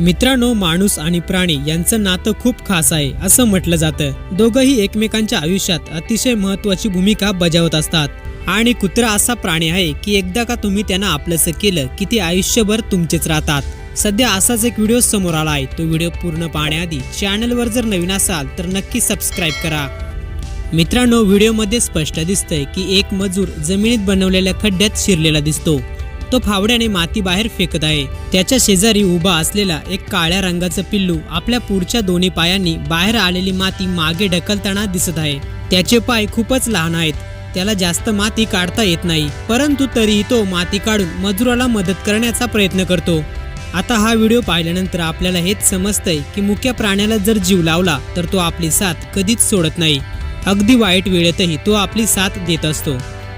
मित्रांनो माणूस आणि प्राणी यांचं नातं खूप खास आहे असं म्हटलं जातं. दोघंही एकमेकांच्या आयुष्यात अतिशय महत्वाची भूमिका बजावत असतात. आणि कुत्रा असा प्राणी आहे की एकदा का तुम्ही त्यांना आपलंसं केलं की ते आयुष्यभर तुमचेच राहतात. सध्या असाच एक व्हिडिओ समोर आला आहे तो व्हिडिओ पूर्ण पाहण्याआधी चॅनलवर जर नवीन असाल तर नक्की सबस्क्राईब करा. मित्रांनो व्हिडिओमध्ये स्पष्ट दिसतंय की एक मजूर जमिनीत बनवलेल्या खड्ड्यात शिरलेला दिसतो. तो फावड्याने माती बाहेर फेकत आहे. त्याच्या शेजारी उभा असलेला एक काळ्या रंगाचं पिल्लू आपल्या पुढच्या दोन्ही पायांनी बाहेर आलेली माती मागे ढकलताना दिसत आहे. त्याचे पाय खूपच लहान आहेत. त्याला जास्त माती काढता येत नाही परंतु तरीही तो माती काढून मजुराला मदत करण्याचा प्रयत्न करतो. आता हा व्हिडिओ पाहिल्यानंतर आपल्याला हेच समजतंय की मुख्य प्राण्याला जर जीव लावला तर तो आपली साथ कधीच सोडत नाही. अगदी वाईट वेळेतही तो आपली साथ देत असतो.